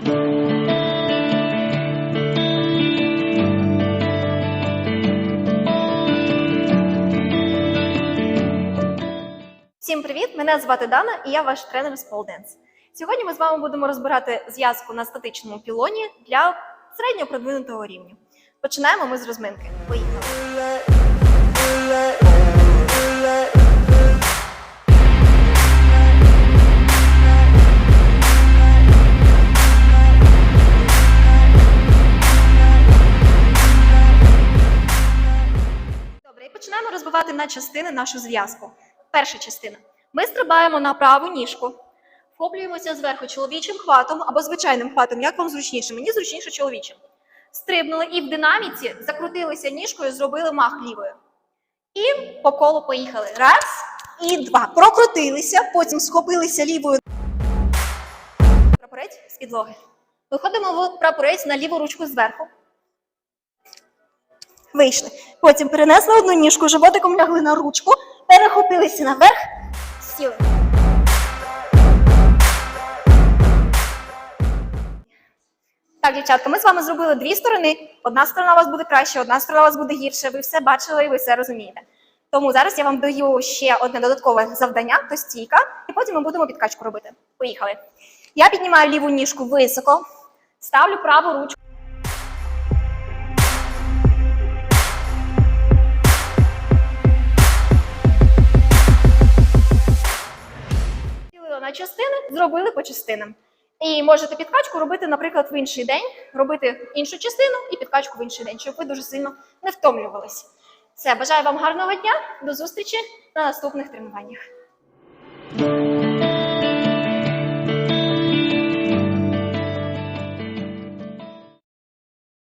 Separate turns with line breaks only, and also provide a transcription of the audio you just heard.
Всім привіт! Мене звати Дана і я ваш тренер з Dance. Сьогодні ми з вами будемо розбирати зв'язку на статичному пілоні для середньо продвинутого рівня. Починаємо ми з розминки. Поїхали. Розбивати на частини нашу зв'язку. Перша частина. Ми стрибаємо на праву ніжку, вхоплюємося зверху чоловічим хватом або звичайним хватом, як вам зручніше. Мені зручніше чоловічим. Стрибнули і в динаміці закрутилися ніжкою, зробили мах лівою. І по колу поїхали. Раз і два. Прокрутилися, потім схопилися лівою. Прапорець з підлоги. Виходимо в прапорець на ліву ручку зверху. Вийшли. Потім перенесли одну ніжку, животиком лягли на ручку, перехопилися наверх, сіли. Так, дівчатка, ми з вами зробили дві сторони. Одна сторона у вас буде краще, одна сторона у вас буде гірше. Ви все бачили і ви все розумієте. Тому зараз я вам даю ще одне додаткове завдання, то стійка, і потім ми будемо підкачку робити. Поїхали. Я піднімаю ліву ніжку високо, ставлю праву ручку. На частини, зробили по частинам. І можете підкачку робити, наприклад, в інший день, робити іншу частину і підкачку в інший день, щоб ви дуже сильно не втомлювалися. Все, бажаю вам гарного дня, до зустрічі на наступних тренуваннях.